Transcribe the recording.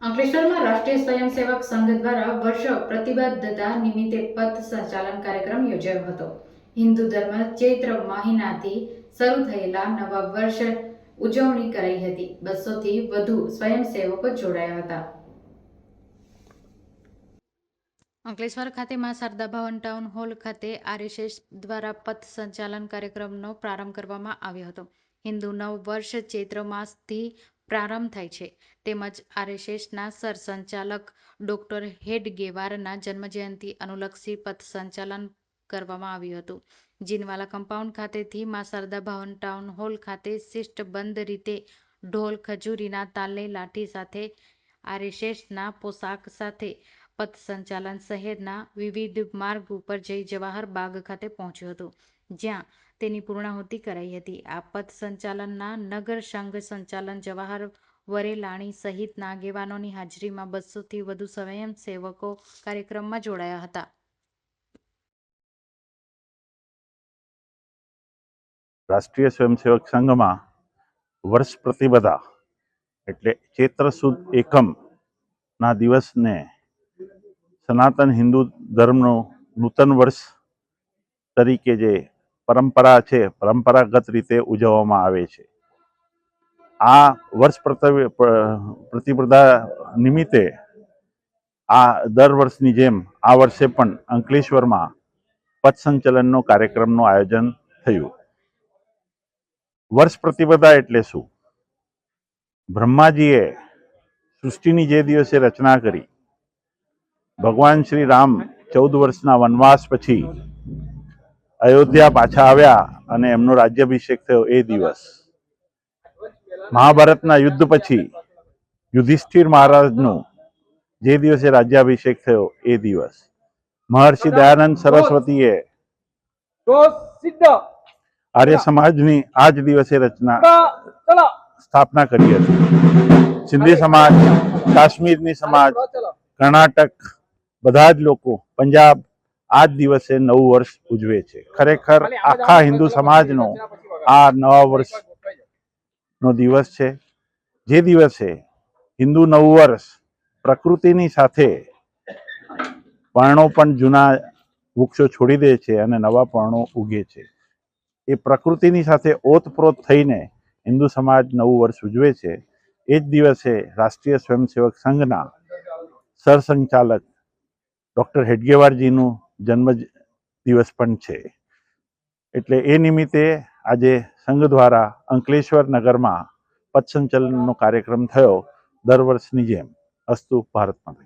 અંકલેશ્વરમાં રાષ્ટ્રીય સ્વયંસેવક સંઘ દ્વારા વર્ષ પ્રતિબદ્ધતા નિમિત્તે પથ સંચાલન કાર્યક્રમ યોજાયો હતો. હિન્દુ ધર્મ ચૈત્ર મહિનાથી શરૂ થયેલા નવા વર્ષ ઉજવણી કરાઈ હતી. બસોથી વધુ સ્વયંસેવકો જોડાયા હતા. અંકલેશ્વર ખાતે માં શારદા ભવન ટાઉન હોલ ખાતે આરએસએસ દ્વારા પથ સંચાલન કાર્યક્રમનો પ્રારંભ કરવામાં આવ્યો હતો. હિન્દુ નવ વર્ષ ચૈત્ર માસથી પ્રારંભ થાય છે. તેમજ આરએસએસના સરસંચાલક ડોક્ટર હેડગેવારના જન્મજયંતિ અનુલક્ષી પથ સંચાલન કરવામાં આવ્યું હતું. જીનવાલા કમ્પાઉન્ડ ખાતેથી માં શારદા ભવન ટાઉન હોલ ખાતે શિસ્તબદ્ધ રીતે ઢોલ ખજૂરીના તાલે લાઠી સાથે આરએસએસના પોશાક સાથે પથ સંચાલન શહેરના વિવિધ માર્ગ ઉપર જઈ જવાહર બાગ ખાતે પહોંચ્યું હતું. જ્યાં તેની પૂર્ણાહુતિ કરાઈ હતી. આ પથ સંચાલનના નગર સંઘ સંચાલન જવાહર વરેલાણી સહિતના આગેવાનોની હાજરીમાં બસોથી વધુ સ્વયંસેવકો કાર્યક્રમમાં જોડાયા હતા. રાષ્ટ્રીય સ્વયંસેવક સંઘમાં વર્ષ પ્રતિબદ્ધા એટલે ચૈત્ર સુદ એકમ ના દિવસને સનાતન હિન્દુ ધર્મનો નૂતન વર્ષ તરીકે જે પરંપરા છે, પરંપરાગત રીતે ઉજવવામાં આવે છે. આ વર્ષ પ્રતિ- પ્રતિપદા નિમિત્તે આ દર વર્ષની જેમ આ વર્ષે પણ અંકલેશ્વરમાં પથ સંચલનનો કાર્યક્રમનું આયોજન થયું. વર્ષ પ્રતિપદા એટલે શું? બ્રહ્માજીએ સૃષ્ટિની જે દિવસે રચના કરી ભગવાન શ્રી રામ ચૌદ વર્ષના વનવાસ પછી અયોધ્યા પાછા આવ્યા અને એમનો રાજ્યાભિષેક થયો એ દિવસ. મહાભારતના યુદ્ધ પછી યુધિષ્ઠિર મહારાજનું જે દિવસે રાજ્યાભિષેક થયો એ દિવસ. મહર્ષિ દયાનંદ સરસ્વતીએ આર્ય સમાજની આ જ દિવસે રચના સ્થાપના કરી હતી. સિંધી સમાજ, કાશ્મીરની સમાજ, કર્ણાટક બધા જ લોકો પંજાબ આ જ દિવસે નવું વર્ષ ઉજવે છે. ખરેખર આખા હિન્દુ સમાજનો આ નવા વર્ષનો દિવસ છે. જે દિવસે હિન્દુ નવું વર્ષ પ્રકૃતિની સાથે પર્ણો પણ જૂના વૃક્ષો છોડી દે છે અને નવા પર્ણો ઉગે છે. એ પ્રકૃતિની સાથે ઓતપ્રોત થઈને હિન્દુ સમાજ નવું વર્ષ ઉજવે છે. એ જ દિવસે રાષ્ટ્રીય સ્વયંસેવક સંઘના સરસંચાલક ડૉક્ટર હેડગેવારજીનું જન્મ દિવસ પણ છે. એટલે એ નિમિત્તે આજે સંઘ દ્વારા અંકલેશ્વર નગરમાં પથ સંચલનનો કાર્યક્રમ થયો દર વર્ષની જેમ. અસ્તુ ભારત માતા